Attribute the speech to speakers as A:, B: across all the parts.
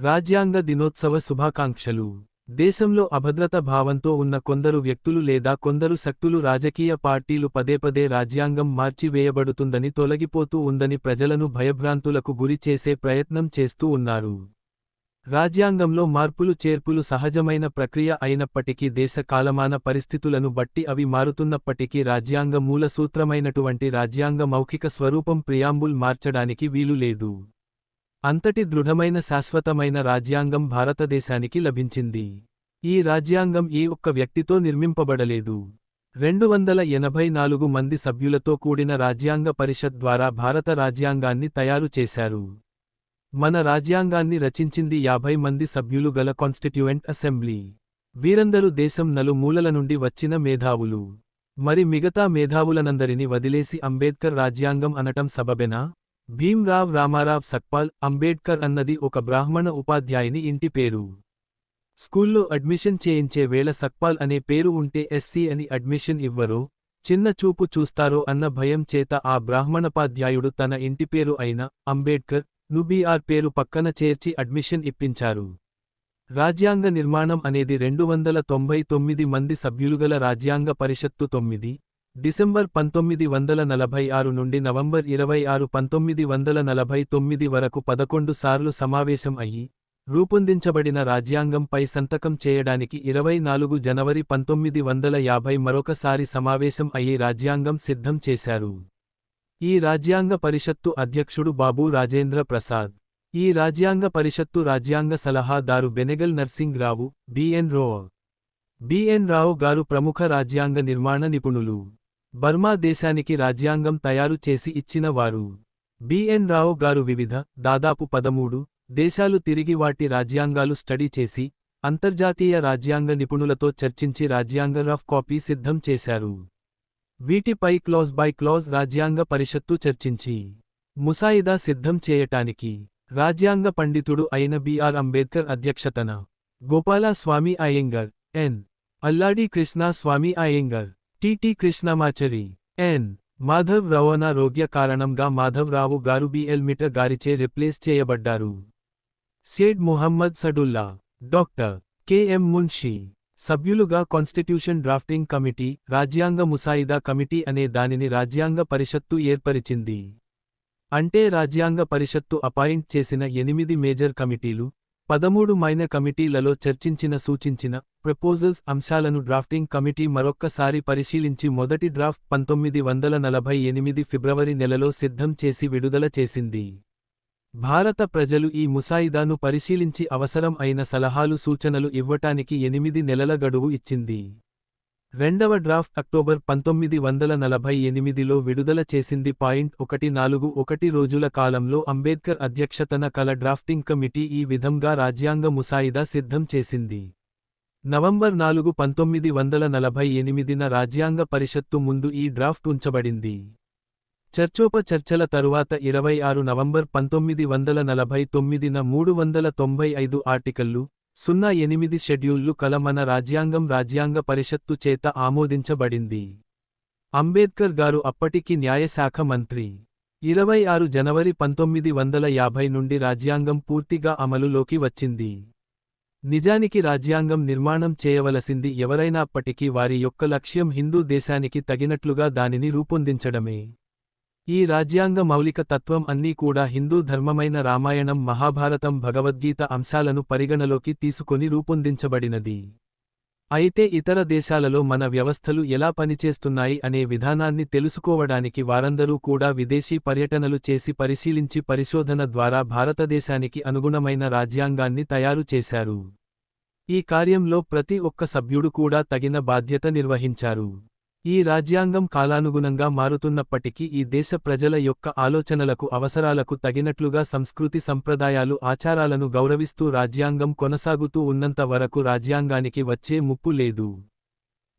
A: రాజ్యాంగ దినోత్సవ శుభాకాంక్షలు. దేశంలో అభద్రత భావంతో ఉన్న కొందరు వ్యక్తులు లేదా కొందరు శక్తులు రాజకీయ పార్టీలు పదేపదే రాజ్యాంగం మార్చివేయబడుతుందని తొలగిపోతూ ఉందని ప్రజలను భయభ్రాంతులకు గురి చేసే ప్రయత్నం చేస్తూ ఉన్నారు. రాజ్యాంగంలో మార్పులు చేర్పులు సహజమైన ప్రక్రియ అయినప్పటికీ దేశ కాలమాన పరిస్థితులను బట్టి అవి మారుతున్నప్పటికీ రాజ్యాంగ మూల సూత్రమైనటువంటి రాజ్యాంగ మౌఖిక స్వరూపం ప్రియాంబుల్ మార్చడానికి వీలు లేదు. అంతటి దృఢమైన శాశ్వతమైన రాజ్యాంగం భారతదేశానికి లభించింది. ఈ రాజ్యాంగం ఏ ఒక్క వ్యక్తితో నిర్మింపబడలేదు. రెండు వందల ఎనభై నాలుగు మంది సభ్యులతో కూడిన రాజ్యాంగ పరిషత్ ద్వారా భారత రాజ్యాంగాన్ని తయారు చేశారు. మన రాజ్యాంగాన్ని రచించింది యాభై మంది సభ్యులు గల కాన్స్టిట్యూయెంట్ అసెంబ్లీ. వీరందరూ దేశం నలుమూలల నుండి వచ్చిన మేధావులు. మరి మిగతా మేధావులనందరిని వదిలేసి అంబేద్కర్ రాజ్యాంగం అనటం సబబెనా? భీమ్రావ్ రామారావ్ సక్పాల్ అంబేడ్కర్ అన్నది ఒక బ్రాహ్మణ ఉపాధ్యాయుని ఇంటి పేరు. స్కూల్లో అడ్మిషన్ చేయించే వేళ సక్పాల్ అనే పేరు ఉంటే ఎస్సీ అని అడ్మిషన్ ఇవ్వరో చిన్న చూపు చూస్తారో అన్న భయం చేత ఆ బ్రాహ్మణోపాధ్యాయుడు తన ఇంటి పేరు అయిన అంబేడ్కర్ నుబీఆర్ పేరు పక్కన చేర్చి అడ్మిషన్ ఇప్పించారు. రాజ్యాంగ నిర్మాణం అనేది రెండు వందల తొంభై తొమ్మిది మంది సభ్యులుగల రాజ్యాంగ పరిషత్తు తొమ్మిది డిసెంబర్ పంతొమ్మిది వందల నలభై ఆరు నుండి నవంబర్ ఇరవై ఆరు పంతొమ్మిది వందల నలభై తొమ్మిది వరకు పదకొండు సార్లు సమావేశం అయ్యి రూపొందించబడిన రాజ్యాంగంపై సంతకం చేయడానికి ఇరవై నాలుగు జనవరి పంతొమ్మిది వందల యాభై మరొకసారి సమావేశం అయ్యి రాజ్యాంగం సిద్ధం చేశారు. ఈ రాజ్యాంగ పరిషత్తు అధ్యక్షుడు బాబు రాజేంద్ర ప్రసాద్ ఈ రాజ్యాంగ పరిషత్తు రాజ్యాంగ సలహాదారు Benegal Narsing Rao B N Rau B N Rao గారు ప్రముఖ రాజ్యాంగ నిర్మాణ నిపుణులు. బర్మా దేశానికి రాజ్యాంగం తయారు చేసి ఇచ్చిన వారు. బిఎన్ రావు గారు వివిధ దాదాపు పదమూడు దేశాలు తిరిగి వాటి రాజ్యాంగాలు స్టడీ చేసి అంతర్జాతీయ రాజ్యాంగ నిపుణులతో చర్చించి రాజ్యాంగ రఫ్ కాపీ సిద్ధం చేశారు. వీటిపై క్లాజ్ బై క్లాజ్ రాజ్యాంగ పరిషత్తు చర్చించి ముసాయిదా సిద్ధం చేయటానికి రాజ్యాంగ పండితుడు అయిన బిఆర్ అంబేద్కర్ అధ్యక్షతన Gopalaswami Ayyangar N. Alladi Krishna Swami Ayyangar. TT Krishnamachari N. Madhav రవణ రోగ్య కారణంగా మాధవరావు గారు బిఎల్ మీటర్ గారిచే replace చేయబడ్డారు. Syed Muhammad Sadulla. Doctor. K M Munshi. సభ్యులుగా కాన్స్టిట్యూషన్ డ్రాఫ్టింగ్ కమిటీ రాజ్యాంగ ముసాయిదా కమిటీ అనే దానిని రాజ్యాంగ పరిషత్తు ఏర్పరిచింది. అంటే రాజ్యాంగ పరిషత్తు అపాయింట్ చేసిన ఎనిమిది మేజర్ కమిటీలు పదమూడు మైన కమిటీలలో చర్చించిన సూచించిన ప్రపోజల్స్ అంశాలను డ్రాఫ్టింగ్ కమిటీ మరొక్కసారి పరిశీలించి మొదటి డ్రాఫ్ట్ పంతొమ్మిది వందల నలభై ఎనిమిది ఫిబ్రవరి నెలలో సిద్ధం చేసి విడుదల చేసింది. భారత ప్రజలు ఈ ముసాయిదాను పరిశీలించి అవసరం అయిన సలహాలు సూచనలు ఇవ్వటానికి ఎనిమిది నెలల గడువు ఇచ్చింది. రెండవ డ్రాఫ్ట్ అక్టోబర్ పంతొమ్మిది వందల నలభై ఎనిమిదిలో విడుదల చేసింది పాయింట్ ఒకటి నాలుగు ఒకటి రోజుల కాలంలో అంబేద్కర్ అధ్యక్షతన కల డ్రాఫ్టింగ్ కమిటీ ఈ విధంగా రాజ్యాంగ ముసాయిదా సిద్ధం చేసింది. నవంబర్ నాలుగు పంతొమ్మిది వందల నలభై ఎనిమిదిన రాజ్యాంగ పరిషత్తు ముందు ఈ డ్రాఫ్ట్ ఉంచబడింది. చర్చోపచర్చల తరువాత ఇరవై ఆరు నవంబర్ పంతొమ్మిది వందల నలభై తొమ్మిదిన మూడు వందల తొంభై ఐదు ఆర్టికల్లు సున్నా ఎనిమిది షెడ్యూళ్ళు కల మన రాజ్యాంగం రాజ్యాంగ పరిషత్తు చేత ఆమోదించబడింది. అంబేద్కర్ గారు అప్పటికి న్యాయశాఖ మంత్రి. ఇరవై ఆరు జనవరి పంతొమ్మిది వందల యాభై నుండి రాజ్యాంగం పూర్తిగా అమలులోకి వచ్చింది. నిజానికి రాజ్యాంగం నిర్మాణం చేయవలసింది ఎవరైనాప్పటికీ వారి యొక్క లక్ష్యం హిందూ దేశానికి తగినట్లుగా దానిని రూపొందించడమే. ఈ రాజ్యాంగ మౌలిక తత్వం అన్నీ కూడా హిందూ ధర్మమైన రామాయణం మహాభారతం భగవద్గీత అంశాలను పరిగణలోకి తీసుకొని రూపొందించబడినది. అయితే ఇతర దేశాలలో మన వ్యవస్థలు ఎలా పనిచేస్తున్నాయి అనే విధానాన్ని తెలుసుకోవడానికి వారందరూ కూడా విదేశీ పర్యటనలు చేసి పరిశీలించి పరిశోధన ద్వారా భారతదేశానికి అనుగుణమైన రాజ్యాంగాన్ని తయారు చేశారు. ఈ కార్యంలో ప్రతి ఒక్క సభ్యుడు కూడా తగిన బాధ్యత నిర్వహించారు. ఈ రాజ్యాంగం కాలానుగుణంగా మారుతున్నప్పటికీ ఈ దేశ ప్రజల యొక్క ఆలోచనలకు అవసరాలకు తగినట్లుగా సంస్కృతి సంప్రదాయాలు ఆచారాలను గౌరవిస్తూ రాజ్యాంగం కొనసాగుతూ ఉన్నంత వరకు రాజ్యాంగానికి వచ్చే ముప్పు లేదు.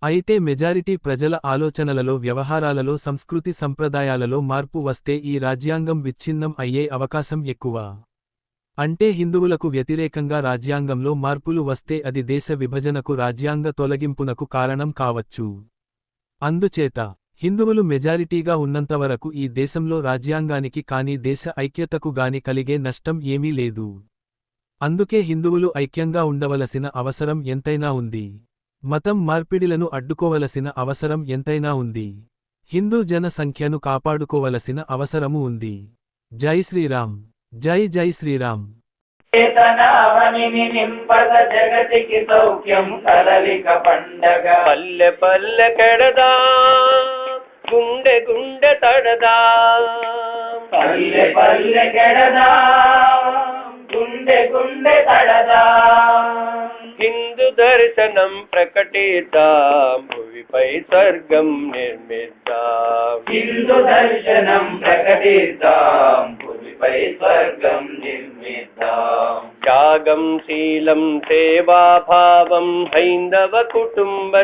A: అయితే మెజారిటీ ప్రజల ఆలోచనలలో వ్యవహారాలలో సంస్కృతి సంప్రదాయాలలో మార్పు వస్తే ఈ రాజ్యాంగం విచ్ఛిన్నం అయ్యే అవకాశం ఎక్కువ. అంటే హిందువులకు వ్యతిరేకంగా రాజ్యాంగంలో మార్పులు వస్తే అది దేశ విభజనకు రాజ్యాంగ తొలగింపునకు కారణం కావచ్చు. అందుచేత హిందువులు మెజారిటీగా ఉన్నంతవరకు ఈ దేశంలో రాజ్యాంగానికి కానీ దేశ ఐక్యతకు గాని కలిగే నష్టం ఏమీ లేదు. అందుకే హిందువులు ఐక్యంగా ఉండవలసిన అవసరం ఎంతైనా ఉంది. మతం మార్పిడిలను అడ్డుకోవలసిన అవసరం ఎంతైనా ఉంది. హిందూ జన సంఖ్యను కాపాడుకోవలసిన అవసరము ఉంది. జై శ్రీరామ్. జై జై శ్రీరామ్.
B: చేతనావని నింపద జగతికి సౌఖ్యం కదలిక పండగ.
C: పల్లె పల్లె కెడదా గుండె గుండె తడదా.
B: పల్లె పల్లె కెడదా గుండె గుండె తడదా.
C: హిందూ దర్శనం ప్రకటిద్దాం భువిపై స్వర్గం నిర్మిద్దాం.
B: హిందూ దర్శనం ప్రకటిద్దాం స్వర్గం నిర్మిద్దాం.
C: त्यागं शीलं सेवाभावं हैन्दवकुटुम्ब